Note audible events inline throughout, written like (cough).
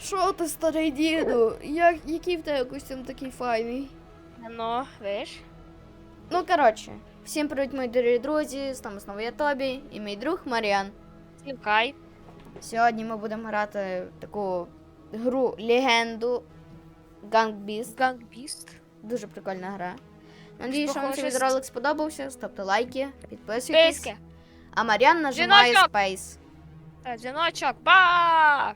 Що ти, старий діду? Як, який в тебе костюм такий файний? Ну, видиш? Ну, коротше, всім привіт, мої дорогі друзі. З нами знову я Тобі і мій друг Маріан. Слівкай. Сьогодні ми будемо грати в таку гру легенду Gang Beast. Гангбіст. Дуже прикольна гра. Надію, що вам цей Похоже, відеоролик сподобався. Ставте лайки, підписуйтесь. Писки. А Маріан нажимає. Space. Е, Дзвіночок. Ба!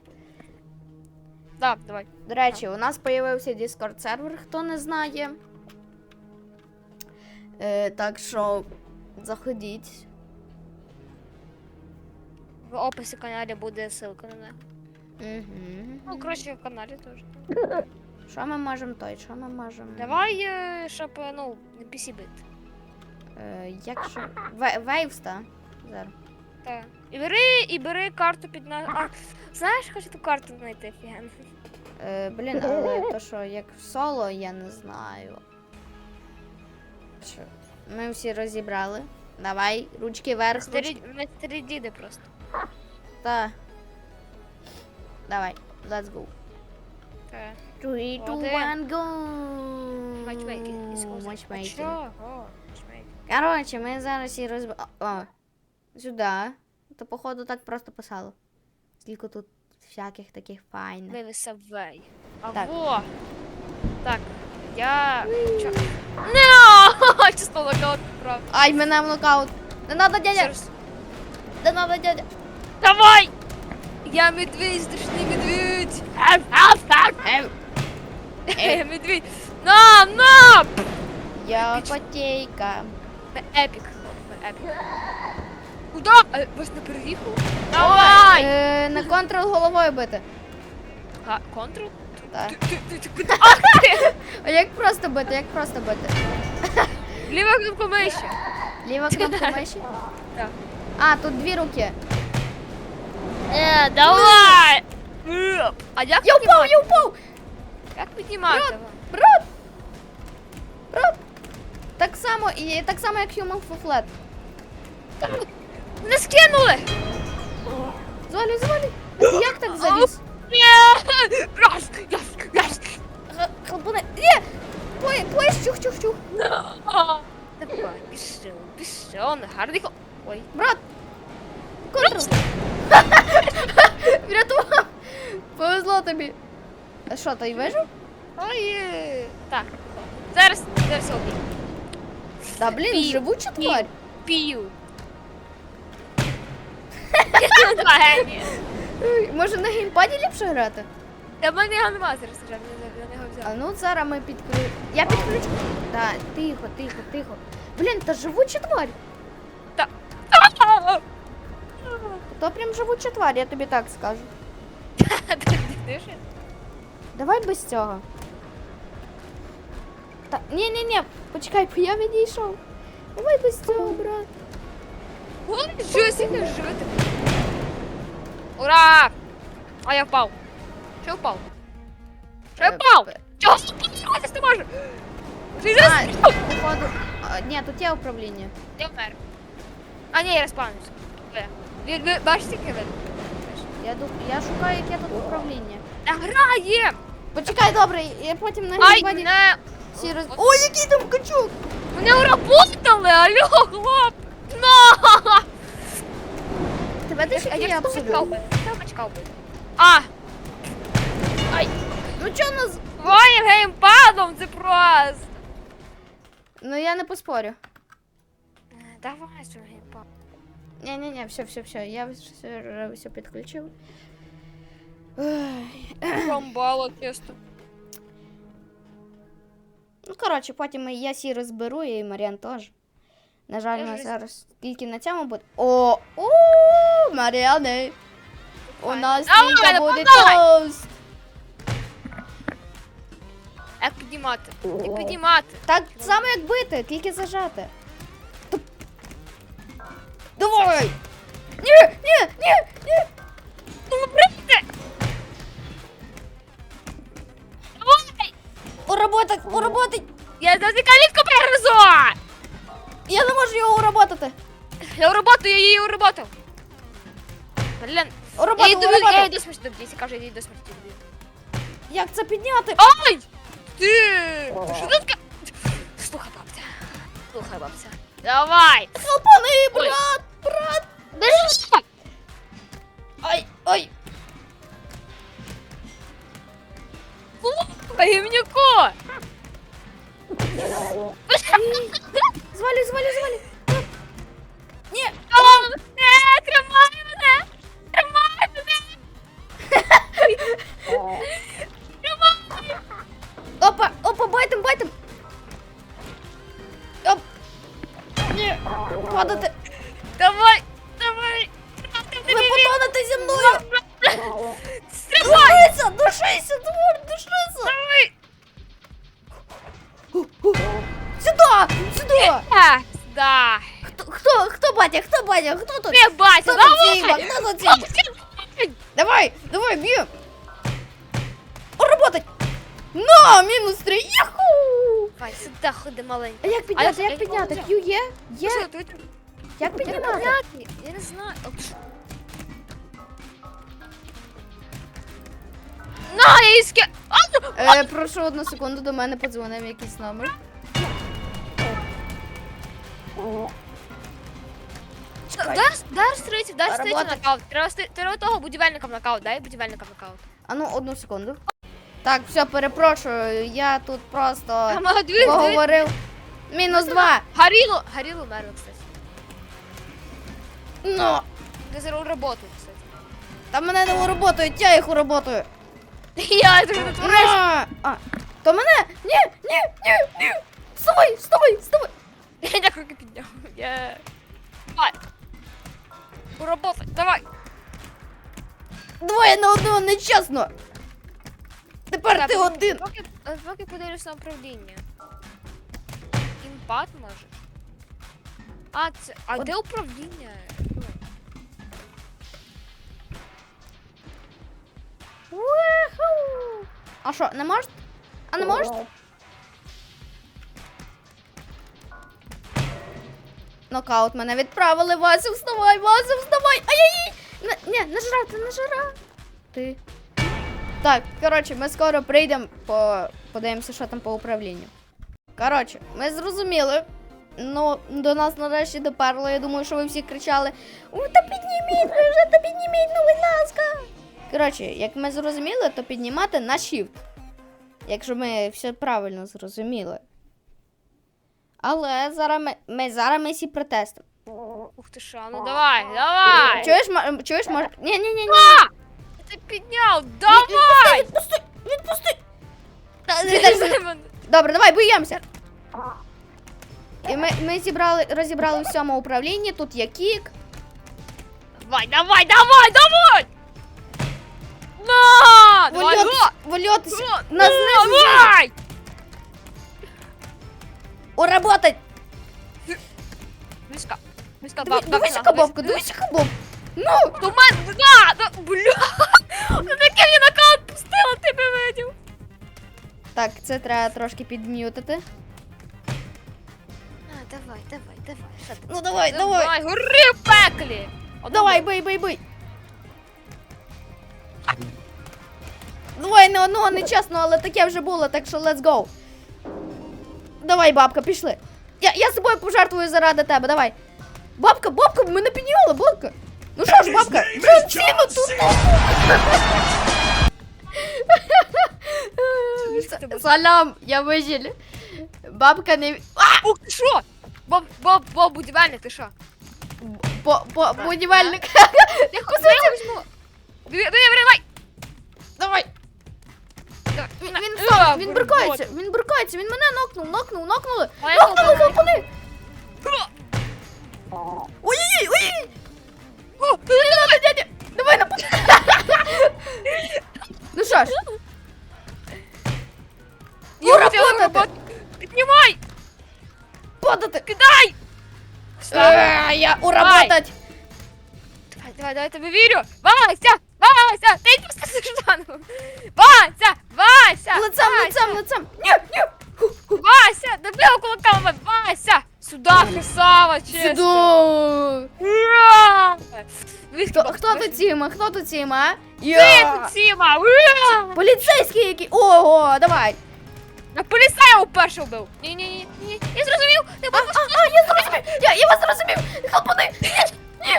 Да, давай. До речі, у нас з'явився Discord сервер, хто не знає. Е, так що заходіть. В описі каналі буде ссылка на неї. Угу. Ну, коротше, в каналі теж. Що ми можемо той? Що ми можемо? Давай, е, щоб, е, ну, PC бити. Е, якщо. Ве- Вейвс, та? Зараз. Так. І бери, і бери карту під на. А, знаєш, хочу ту карту знайти офігенно. Е, блін, але то що, як в соло, я не знаю. Що? Ми всі розібрали. Давай, ручки вверх. Старі, Ручки. старі діди просто. Та. Давай, let's go. Так. 3, 2, Один. 1, go! Матчмейкінг. Чого? Коротше, ми зараз і розб... О, сюди. То походу так просто писало. Скільки тут всяких таких файних. Вивеса вей. А Так. Так. Я. Чо? Не! (laughs) Чисто локаут правда. Ай, мене в нокаут. Не надо, дядя! Зараз. Не надо, дядя! Давай! Я медведь, страшний медведь! Ем, Я медведь! На, на! я котейка. Ми епік. Епік. Куда? Е, Вас не переїхав? Давай! Е, на контрол головою бити. Га, контрол? Так. Ти, ти, ти, ти куди? (laughs) Ах ти! А як просто бити, як просто бити? (laughs) Ліва кнопка миші. Ліва кнопка (laughs) миші. Так. А, тут дві руки. Е, давай! Е, А як Я впав, піднімати? я впав! Як піднімати? Брат! Брат! Так само, і так само, як Human for Flat. Не скинули! А ти як так заліз? Раз, раз, раз. Х- Є! Плей, плей, чух, чух, чух. Давай, пішов, пішов, гарний хо- Ой. Брат! Контрол! (laughs) Врятував! Повезло тобі. А що, той вижив? Ой. е, Так. Зараз, зараз обій. Та блін, Пів, живуча тварь. Пію. Може на геймпаді ліпше грати? Та в мене зараз, вже, я не його А ну зараз ми підключ... Я підключу. Так, тихо, тихо, тихо. Блін, та живуча тварь. Та. То прям живуча тварь, я тобі так скажу. (laughs) Ти дишиш? Давай без цього. Та, ні, ні, ні, почекай, бо я відійшов. Давай без цього, брат. Ой, що сильно живете? Ура! А я впав. Що впав? Що я Е, впав? п- Чого спуститися не можу? Ти зараз походу. А, ні, тут є управління. Я вмер. А, ні, я розпавнився. Ви, ви, ви бачите, яке ви? Я, ду... я шукаю, яке тут управління. Та грає! Почекай, добре, я потім на Ай, не! всі роз... Ой, який там качок! Мене уработали, алло, хлоп! На! Тебе А я качкав би? А! Ай! Ну чо нас... Твоїм геймпадом це просто! Ну я не поспорю. Е, Давай свій геймпад. Ні, все, все, все, я все, все підключив. Бомбало чисто. Ну, коротше, потім я сі розберу і Маріан теж. На жаль, Я ми зараз тільки на цьому буде. О! О! Маріани! У нас тільки буде тост! Як піднімати? Як піднімати? Так само, як бити, тільки зажати. Давай! Ні, ні, ні, ні! Ну, брите! Давай! Уработать, уработать! Я за калітку перегризу! Я не можу його уработати. Я роботу, я її уработав. Блін. Я Робота, її до, я робота. її до смерті доб'ю, я кажу, я її до смерті доб'ю. Як це підняти? Ай! Ти! Що тут таке? Слухай, бабця. Слухай, бабця. Давай! Опани, Ой. брат, брат. Держи! Ай, ой. Слухай, гімнюко! Звалюй, звалюй, звалюй. Ні, О, Не, тримай мене! Тримай мене! Тримай! опа, (laughs) опа, байтем, байтем. Оп. Ні, падати. Давай! Давай! Ви потонете зі мною. Стривай! Душися, душися, твор, Сюди, сюди. Так, да. Хто, хто, хто батя, хто батя, хто тут? Ти, батя, Хто ціма, давай! хто? Давай, давай, б'ємо. Работать. На, мінус три, яху. Давай, сюди ходи маленький. А як А підняти, як- як підняти? Q є? Є? Ти- Як? Підняти? Я не знаю. Оп. На, я ну, Е, прошу одну секунду, до мене подзвонив якийсь номер. Дай розстрілити, дай розстрілити Робота. нокаут. Треба треба того будівельникам нокаут, дай будівельникам нокаут. А ну, одну секунду. Так, все, перепрошую, я тут просто А дві, дві. поговорив. Мінус два. Гаріло, Гаріло умерла, кстати. Ну, Ти зараз роботу, кстати. та мене не уроботають, я їх уроботаю. (laughs) Я тобі твориш. На! А, то мене? Ні, ні, ні, ні. Вставай, вставай, вставай. (laughs) Я дякую, підняв. Я... Давай. Уработай, давай. Двоє на одного нечесно. Тепер ти поки- один. Поки, поки подивлюсь на управління. Імпат може. А, це. А От- де управління? Уху. А що, не можеш? А не можеш? Нокаут мене відправили, Вася, вставай, Вася, вставай! Ай-яй! Ні, не жрати, не жра. Ти. Так, коротше, ми скоро прийдемо, по... подивимося, що там по управлінню. Коротше, ми зрозуміли. Ну, до нас нарешті доперло. Я думаю, що ви всі кричали: та підніміть, вже та підніміть, ну будь ласка. Коротше, як ми зрозуміли, то піднімати на shift. Якщо ми все правильно зрозуміли. Але зараз ми, ми зараз ми всі протестимо. Ух ти що, ну давай, давай! Чуєш, ма- чуєш, може. Ні, ні, ні, ні. А! Ти підняв, давай! Відпусти, відпусти. Та, мене. Добре, давай, боїмося. І ми, ми зібрали, розібрали в всьому управлінні, тут є кік. Давай, давай, давай, давай! На! Давай, Вольот, го! вольот, Го! на знизу. Давай! Уработать. Мішка, мішка, Диви- баб, Дивись, яка бабка, дивись, яка бабка. Ну, мене, да, да, бля! (laughs) Ну таке мені нокаут пустила, ти би видів. так, це треба трошки підм'ютити. А, давай, давай, давай, що ти? Ну давай, давай. Давай, гори в пеклі! Одну Давай, бий, бий, бий. Давай, не одного не чесно, але таке вже було, так що let's go. Давай, бабка, пішли. Я, я з собою пожертвую заради тебе, давай. Бабка, бабка, мене підняла, бабка. Ну що ж, бабка, Джон Сіна тут. тут. (laughs) Салям, я вижили. Бабка не... А! Ух ти що? Боб, Боб, Боб, будівельник, ти що? По, по, будівельник. Я я візьму. Диви, диви, давай! Давай. Давай. Він, На. він, Е, сам, він вот. брикається, він він мене нокнув, нокнув, нокнули. Я Нокнули, хелпани. Ха! Ой-ой-ой, ой О, Давай, дядя, давай на (laughs) Ну що ж, Я хотіла падати. Піднімай! падати. Кидай! Е, Я уработать. Давай, давай, давай, тебе вірю! Вася! Вася! Ти йди пусти Ждану! Вася! Вася! Лицем, Вася! лицем, лицем. Ні, ні. Вася! Добив кулаками! Вася! Сюда, красава, чесно! Сюди. Ура! Хто, хто тут Сіма? Хто тут Сіма? Ти Сіма! Ура! Поліцейський який! Ого, давай! А поліцай його перший вбив. Ні, ні. Я зрозумів. Ти А, а, я зрозумів! Я, я вас зрозумів! Хелпуни! Ні! Ні!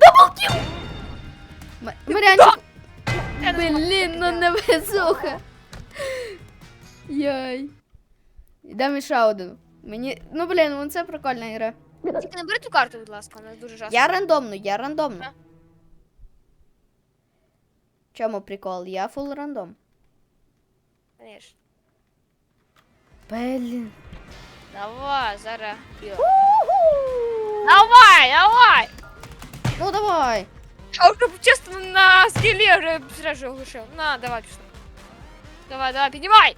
Даблкіл! М- Марянчик! Блін, ну невезуха! Яй. Дам ще один. Мені. Ну блін, ну це прикольна гра. Тільки не бери ту карту, будь ласка, вона дуже жорстка. Я рандомно, я рандомно. Чому прикол? Я фул рандом. Конечно. Блін. Давай, зараз. Давай, давай! Ну давай. А вже чесно на скелі вже зразу оглушив. На, давай пішли. Давай, давай, піднімай!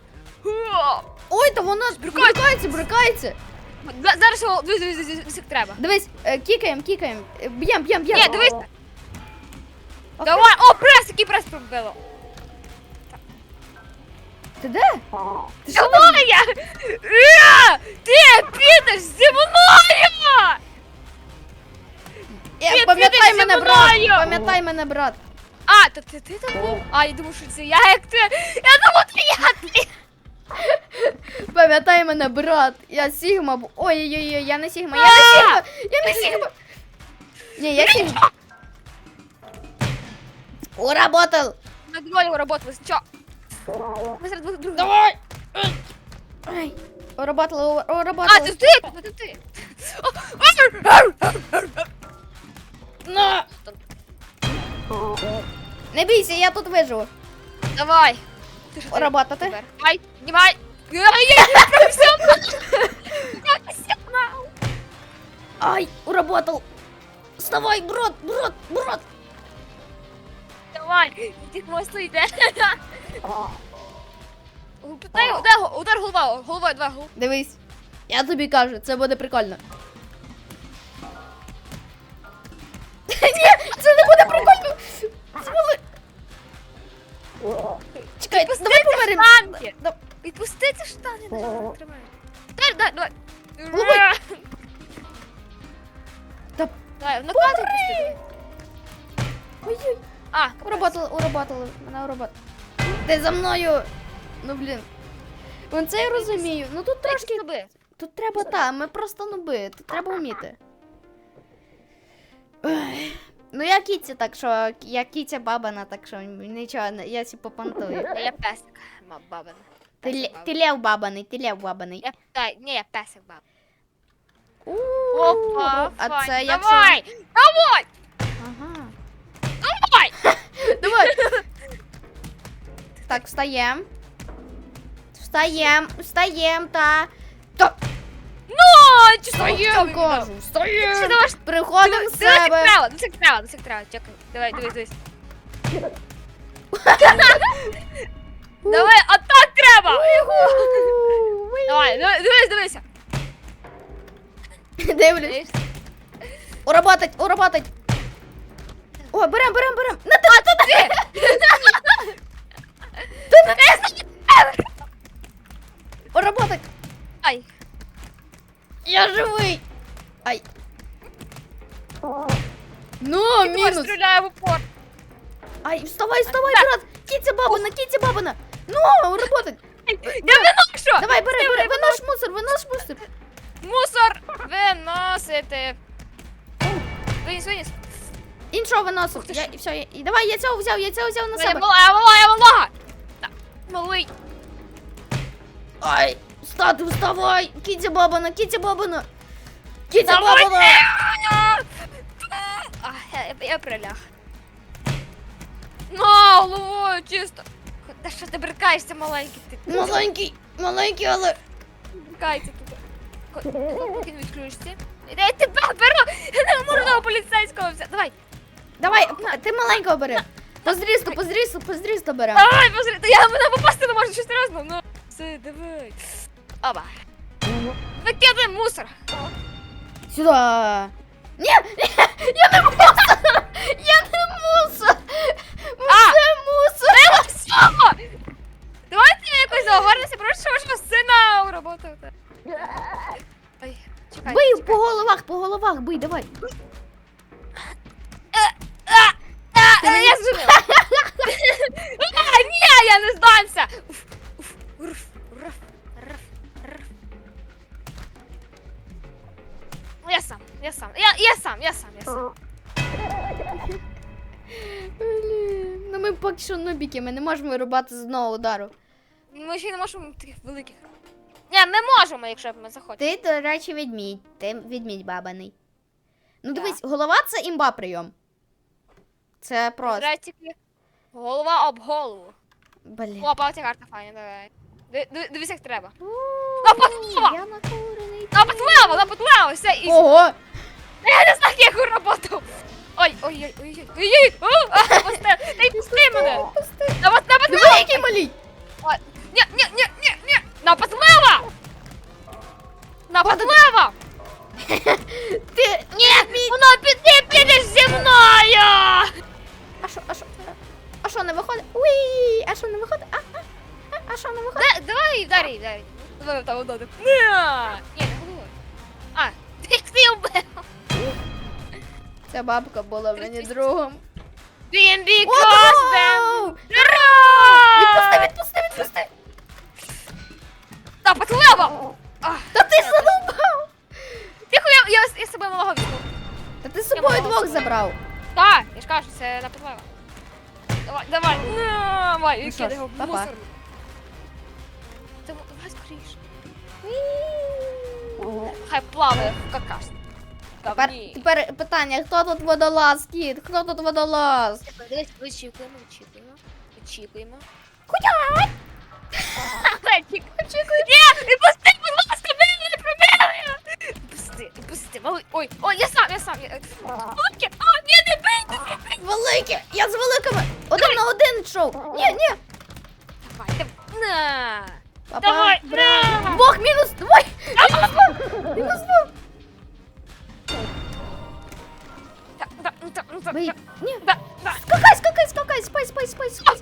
Ой, та вона Брикається. брикається, брикається. За- Зараз його дивись, дивись, дивись, дивись, як треба. Дивись, е, кікаємо, кікаємо. Е, Б'єм, б'єм, б'єм. Ні, дивись. Окей. Давай, о, прес, який прес пробило. Ти де? Ти що там? Давай я! Е, Ти підеш зі мною! Е, Ти Пам'ятай мене, брат. Пам'ятай мене, брат. А, то ти, ти там був? А, я думав, що це я, як ти. Я думав, це я, ти. Пам'ятай мене, брат. Я Сігма. бу- Ой-ой-ой, я не Сігма, я не Сігма. Я не Сігма. Ні, я Сігма. Уработал. На двоє роботали, що? Ми зараз друг друга. Давай. Ай. Уработал, А, уработал. це ти, це ти. На. Не бійся, я тут виживу. Давай. Ти що ти? Уработати. Тепер. Ай, знімай. (laughs) Ай, уработал. Вставай, брат, брат, брат. Давай, тих мосту йде. (laughs) Дай, дай, удар голова, головою, два голову. Дивись. Я тобі кажу, це буде прикольно. Чекай, давай помиримо. штанги. Да- Відпусти ці штани, не тримай. Дай, дай, давай. Головой. Та Дай, на кату відпусти. ой-ой. А, Уработали, уработали, мене уработали. Ти за мною. Ну блін. Вон це я розумію. Ну тут трошки. Трошки. Тут треба та, ми просто нуби, тут треба вміти. Ну я кіця, так що я кіця бабана, так що нічого, не- я сі попантую. (laughs) Я песик, ма- бабин. Ти, Песик лє- бабин. ти лев бабаний, ти лев бабаний. Я, дай, ні, я песик баб. У, Опа, а файн. це якщо... Давай, давай, Ага. давай. (laughs) Давай. Так, встаєм. Встаєм, встаєм, та. Та, Ну, чи встаєм, кажу, Чи встаєм. давай, Приходимо Дивись, як себе. треба, дивись, як треба, дивись, як треба. Чекай, давай, дивись, дивись. (laughs) Давай, а так треба. Давай, дивись, дивись, дивися. Дивлюсь. Дивись. Уработать, уработать. О, берем, берем, берем. На ти, ти, (laughs) Уработать. Ай, Я живий. Ай. Ну, мінус. стріляю в упор. Ай, вставай, вставай, брат. Кітя бабана, кітя бабана. Ну, уработать. Я виношу. Давай, бери, бери, винос мусор, винос мусор. Мусор виносити. Виніс, виніс. Іншого виносив. Я, і все, я, і давай, я цього взяв, я цього взяв на Я себе. я мала, я мала. Так, Малий. Ай, стати, вставай. Кітя бабана, кітя бабана. Кітя бабана. А, я, я, я. На, головою чисто. Та що ти брикаєшся, маленький ти? Маленький, маленький, але... Брикається тут. Ко- Поки не відключишся. Я тебе беру! Я не можу поліцейського взяти. Давай, Давай, ти маленького бери. По зрісту, по зрісту, по зрісту беремо. давай. Та я мене попасти не можу, щось серйозно. Ну, все, давай. Опа! Так Оба. Выкидай мусор. Сюда. Нет, я не мусор. Я не мусор. Мусор, мусор. Треба все. Давайте ми якось заговоримося про що вашого сина у роботу. Бий по головах, по головах, бий, давай. Ти мене. Ні, я не здамся. Уф, уф, урф. А, м'ясо. Блін. Ну ми поки що нубіки, ми не можемо вирубати з одного удару. Ми ще не можемо таких великих. Ні, ми можемо, якщо ми захочемо. Ти, до речі, відмідь. Ти відмідь бабаний. Ну Да. дивись, голова це імба прийом. Це просто. Треба тільки голова об голову. Блін. О, палці карта файна, давай. Ди- ди- Дивись, як треба. У, Нападлава! Я накурений. Нападлава, нападлава, все, ізі. Ого! Я не знаю, як я роботу. Ой, ой, ой, ой, ой, ой, ой, а, пусти, дай пусти мене. Пусти. Напад, Диви, нападлава. який малій! Ні, ні, ні, ні, ні, нападлава. Нападлава. Ти. Ні, вона піде, підеш зі мною. А що, а що? А що не виходить? Уй! А що не виходить? А, а, а, а що не виходить? Да- Давай, вдарі, вдарі. Давай там ударив. Ні, ти вбив. Ця бабка була мені другом. Them. ну! Відпусти, відпусти, відпусти! Нападлава. Ах, Та ти ж! Тихо, я, я, я собою малого візьму. Та ти з собою двох забрав. Так, я ж кажу, це нападлава. Давай, давай. Давай, Ну що його в па-па. мусорник. Давай давай скоріше. Хай плаває в какашці. Тепер, тепер питання, хто тут водолаз, кіт? Хто тут водолаз? Дивись, вичікуємо, вичікуємо. Вичікуємо. Хуя! Очікуй. Ні, відпусти, будь ласка, мене не пробили. Відпусти, відпусти, малий. Ой, ой, я сам, я сам. Я... Велике, а, ні, не бийте, не бийте. Велике! Я з великими! Один на один йшов! Ні, ні! Давай, давай. На. Папа, Давай, бра- на. Бог мінус! (laughs) Ой! Мінус два! Мінус два! Да, да, да, да, Бий! да, Ні! да, да. Скакай, скакай, скакай! Спай, спай, спай, спай!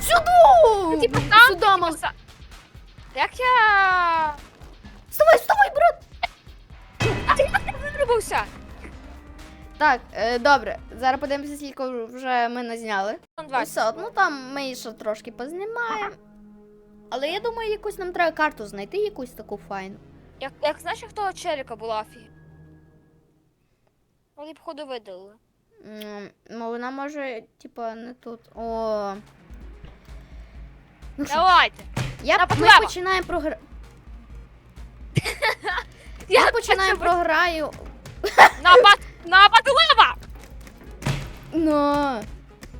Сюди! Типа там, Сюди, типа мал! са- Як я... Вставай, вставай, брат! А ти як ти виробився? Так, е, добре. Зараз подивимося, скільки вже ми назняли. 20. все одно там ми ще трошки познімаємо. Але я думаю, якусь нам треба карту знайти, якусь таку файну. Як, як знаєш, як того челіка була афі? Вони б ходу видали. Ну, вона може, типа, не тут. О. Ну, що, Давайте. я, на ми починаємо програ... (laughs) Я Ми починаємо програю. (laughs) Напад, напад лева! Ну.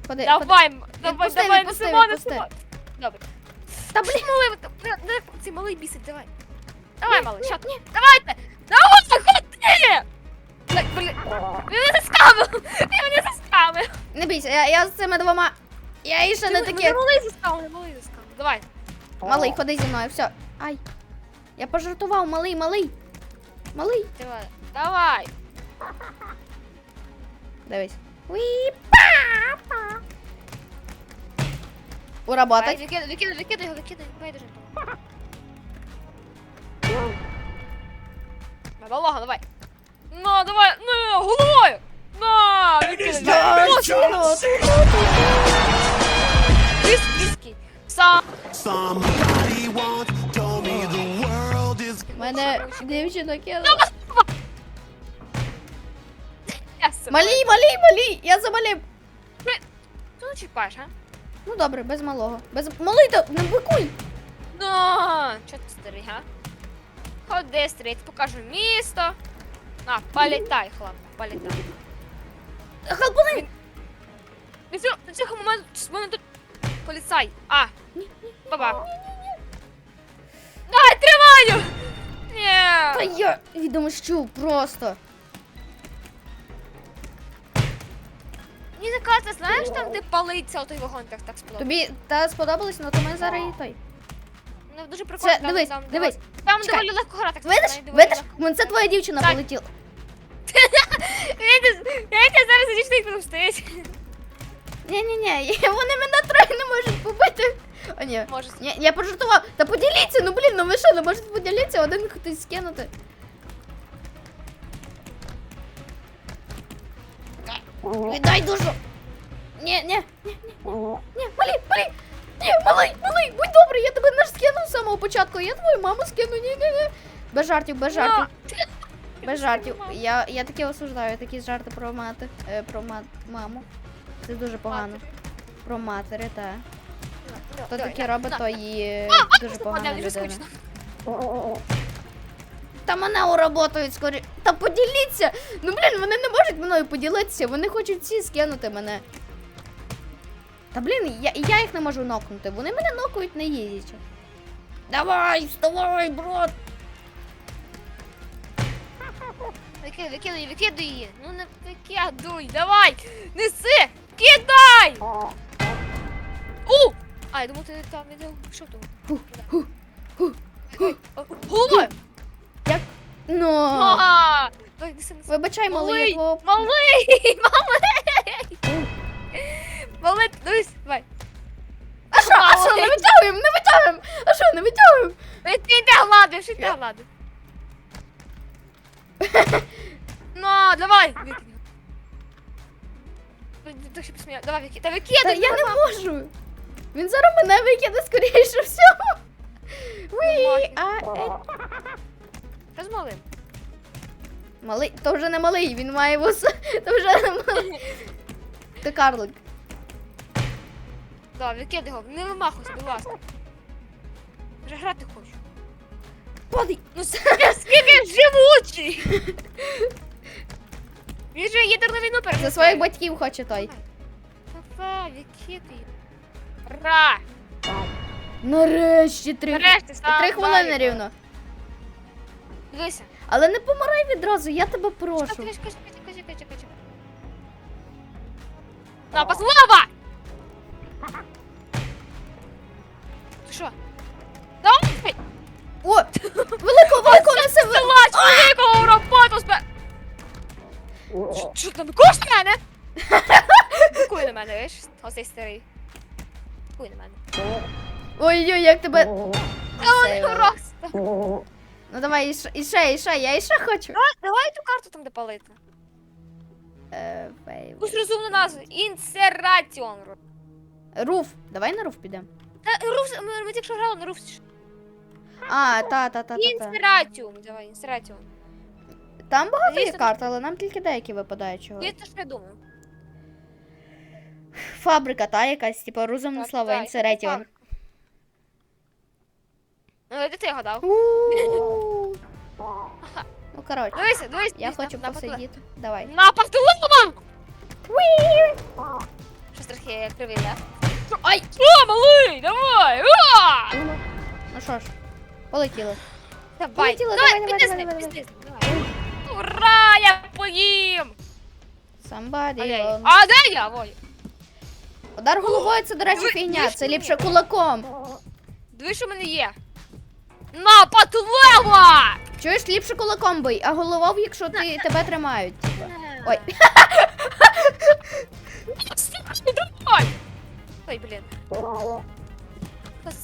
Ходи. Давай, м- давай, Відпусти, давай, відпусти, Симона, відпусти. Симона. Добре. Та блін. Малий, д- цей малий бісить, давай. Давай, малий, що? Давайте! Давай, ходи! Так, блін, він мене заскамив! Він мене заскамив! Не бійся, я, я з цими двома. Я і ще не Ти- таке. Малий заскамив, малий заскамив. Давай. Малий, ходи зі мною, все. Ай. Я пожартував, малий, малий. Малий. Давай. Давай. Дивись. Уработать. Давай, Викидай, викидай, викидай його, викидай. Байдуже. На Волога, давай. Ну, давай, ну, головою. На, викидай. Да, Ну. Сам. Somebody once told me the world is Мене дівчина кинула. Малій, малій, малій! Я замалів. Ти не чіпаєш, а? Ну добре, без малого. Без малий то не бикуй. Ну, чо ти старий, га? Ходи, стрейт, покажу місто. На, політай, хлоп, політай. Халпуни! Цього, до цього моменту мене тут поліцай. А, баба. Дай, тримаю! Та я відомощу просто. Мені кажеться, знаєш, там де палиться отой вагон так так сподобалось. Тобі та сподобалось, ну то ми зараз і той. Ну, дуже прикольно. Це, там- дивись, там дивись. Там Чекай. доволі легко грати. Видиш? Видиш? Вон це твоя дівчина Так. полетіла. Видиш, Я тебе зараз зачитаю, потім стоїть. Ні-ні-ні, вони мене троє не можуть побити. О, ні. Може. Ні, я пожартував. Та поділіться, ну блін, ну ви що, не можете поділитися, один хтось скинути. Віддай душу. Ні, ні, ні, ні, ні, малий, малий. Ні, малий, малий, будь добрий, я тебе не скину з самого початку, я твою маму скину, ні, ні, ні. Без жартів, без жартів. (laughs) Без жартів. Я, я таке осуждаю, такі жарти про мати, е, про ма- маму. Це дуже погано. Про матері, так. Хто таке робить, то і дуже погана людина. Та мене уработають скорі. Та поділіться! Ну блін, вони не можуть мною поділитися, вони хочуть всі скинути мене. Та блін, я, я їх не можу нокнути. Вони мене нокають не їздячи. Давай, вставай, брат! Викидай, викидай, викидай її. Ну не викидуй, давай! Неси! Кидай! У! А, я думав, ти там іде. Що там? Головою! Ну. А! Вибачай, малий, Малий! Малий! (laughs) Малий! Малий, дивись, давай. А що, а що, не витягуємо, не витягуємо! А що, не витягуємо? Ти йде гладиш, йде гладиш. Ну, давай! Викинь. Ти ще посміяв. Давай, викидай. Та Та викидай! я не можу. Він зараз мене викине скоріше всього. Уі, а, е. Та з малим. Малий, то вже не малий, він має вуса. (laughs) То вже не малий. Ти карлик. Да, викидай його. Не вимахуйся, будь ласка. Вже грати хочу. Падай. Ну скільки, живучий! Він же ядерну війну За своїх батьків хоче той. Давай, викидай. Ра! Нарешті три. Нарешті Три хвилини рівно. Дивися. Але не помирай відразу, я тебе прошу. Чекай, чекай, чекай, чекай, чекай, чекай. На, послава! Ти що? Давай! О! Велико, велико несе Силач великого роботу спе... Що- там куш мене? (laughs) Куй на мене, видиш? Оцей старий. Куй на мене. Ой-ой, як тебе. Ой, Сейвили. просто. Ну давай, і ще, і ще, і ще, я і ще хочу. Давай, давай ту карту там де палити. Е, фейв. Якусь розумну назву. Інсераціон. Руф. Давай на руф підемо. Та руф, ми, ми тільки що грали на руф. А, та, та, та, та, та. Інсераціум. Давай, інсераціум. Там багато є Звісно. карт, але нам тільки деякі випадають чого. Я теж не думаю. Фабрика, та якась, типу, розумна Так, слава, так, інсеретіон. так. Ну, де ти? У-у-у. Ну, коротше, Дивися, дивись. я дивись, хочу на- на посидіти. Давай. На портулому! Щось трохи кривий, да? Ай! О, малий, давай! Ну що ж, полетіли. Давай, Полетіла, давай, давай, давай, давай, давай. Ура, я поїм! Somebody А, я, де я, Волі? Удар головою це, до речі, Диви- фігня. дивись Це ліпше кулаком. Дивись, що в мене є. На, патлева! Чуєш, ліпше кулаком бий, а головою, якщо ти (laughs) тебе тримають. Ой. Давай! Ой, блін.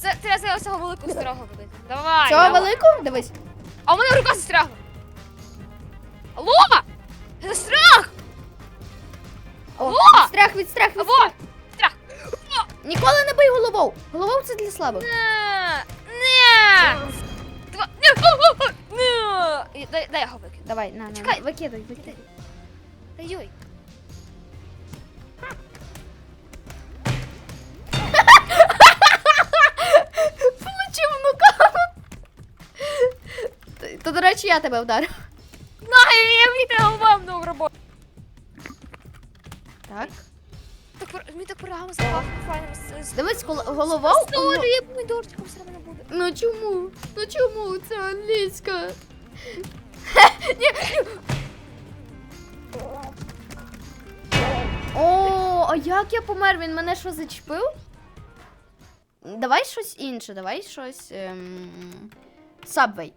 Це, це, це цього великого старого робити. Давай. Цього давай. великого? Дивись. А у мене рука застрягла. Алло! Застряг! О, Во! відстрях, відстрях, відстрях. Алло! Страх! Ніколи не бий головою. Головою це для слабих. Не! Не! Дай, дай його викину. Давай, на, на, Чекай. Викидай, викидай. (laughs) Та йой. Получив нокаут. То, до речі, я тебе вдарив. На, я вітаю вам нову роботу. Так. Мені так програма сказала, файно. з- з- Дивись, кол- голова. Сорі, я помідорчиком все одно буде. Ну чому? Ну чому це англійська? О, а як я помер? Він мене що зачепив? Давай щось інше, давай щось. Ем... Subway.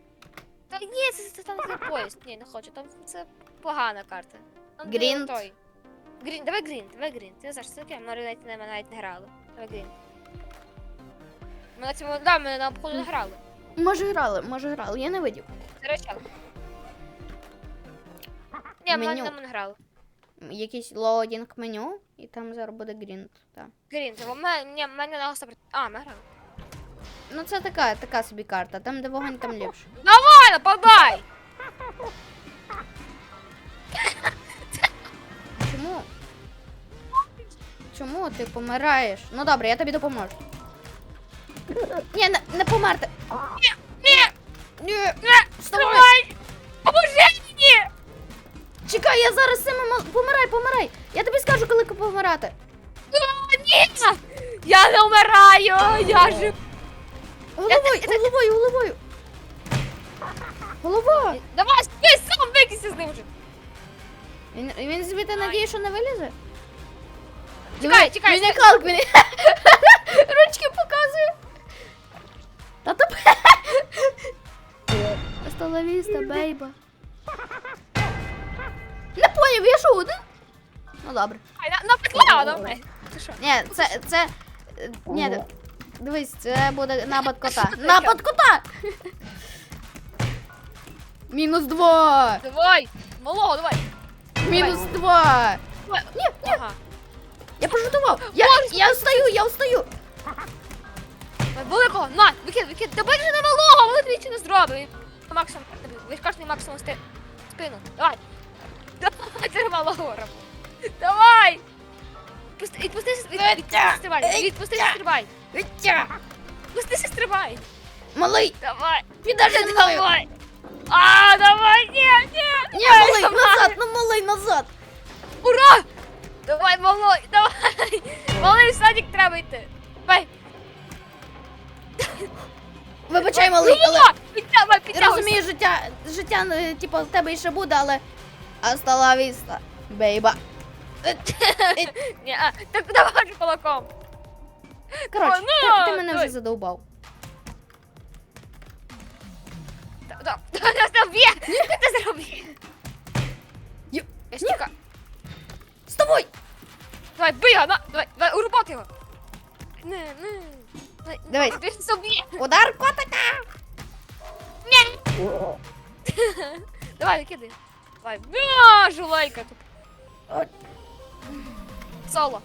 Та ні, це, це там не поїзд. Ні, не хочу. Там це погана карта. Там де Грінт. той. Грін, давай грін, давай грін. Ти не знаєш, це таке? Ми навіть не, ми навіть не грали. Давай грін. Ми на цьому, да, ми на обходу не грали. Може грали, може грали, я не видів. Це речал. Ні, ми на ньому не грали. Якийсь лоадінг меню, і там зараз буде грінт. Так. Грін, це ми, ні, ми не на особи. А, ми грали. Ну це така, така собі карта. Там, де вогонь, там ліпше. Давай, нападай! Чому ти помираєш? Ну добре, я тобі допоможу. Ні, не, не померти. Ні, ні, Ні. не, Вставай. Поможи мені! Чекай, я зараз цим помирай, помирай. Я тобі скажу, коли помирати. А, Ні! Я не вмираю! Я жив. Головою, головою, головою. Голова. Давай, ти сам викися з ним вже. Він, він звідти надіє, що не вилізе? Чекай, чекай, чекай. Халк, він (laughs) ручки показує. Та то... (laughs) Осталовіста, бейба. Не поняв, я що один? Ну добре. Ай, на, на петля, давай. Ти що? Ні, це, це, ні, дивись, це буде напад кота. (laughs) Напад кота! Мінус два! Давай! Малого, давай! Мінус два! Ні, ні, Ага. Я пожартував! Я, я встаю, я встаю! Великого, на, викид, викид. Та бери на малого, вони тобі нічого не зробить. Максимум, вишкашний максимум сти... спину. Давай. Давай, ти малого робив. Давай! Відпусти, відпустися, від- відпустися, стрибай. Відпустися, стрибай. Малий! Давай. Підожди! Давай. А, давай, ні, ні. Ні, малий, назад, ну малий, назад! Ура! Давай, малой, давай! Малий йти. Давай. Вибачай, малий, але! Підтягуй, я підтягуй. розумію, життя, життя, е, типу, в тебе ще буде, але... Астала віста, бейба. Ні, а, так давай же кулаком. Коротше, ну, ти, ти мене давай. вже задовбав. Да, да, да, да, б'є! Ти зробив. Ю- Я стіка. З тобою! Давай, бий його, на, давай, давай, урубати його. Не, не. Давай, Дивись. Ти собі. Удар котика! Ні. (laughs) Давай, викидай. Давай, на, жулейка тут. От. Соло.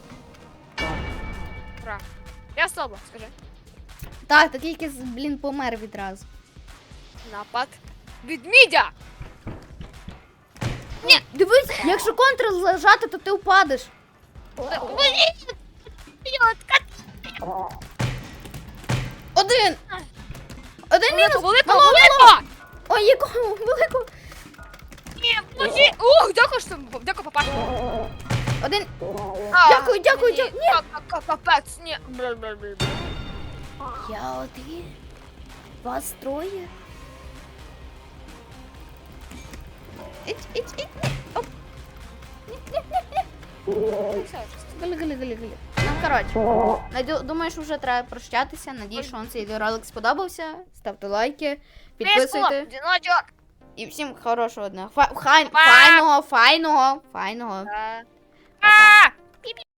Ура. Я соло, скажи. Так, ти тільки, блін, помер відразу. Напад. Відмідя! Ні, дивись, якщо контрол зажати, то ти впадеш. Блін! Йотка! Один! Один мінус! Велико, Мало, велико! Ой, якого великого! Ні, поможи! Ух, дякую, що дякую, папа. Один. А, Дякую, дякую, ні, дякую. Ні. ка- ка- ка- Капець, ні. Я один. Вас троє. Іч, іч, іч, іч. Оп. Ні, ні, ні, ні. Гали, гали, гали, гали. Ну, коротше. Надю, думаю, що вже треба прощатися. Надію, що вам цей відеоролик сподобався. Ставте лайки, підписуйте. І всім хорошого дня. Фа- хай- Па! Файного, файного, файного. Та.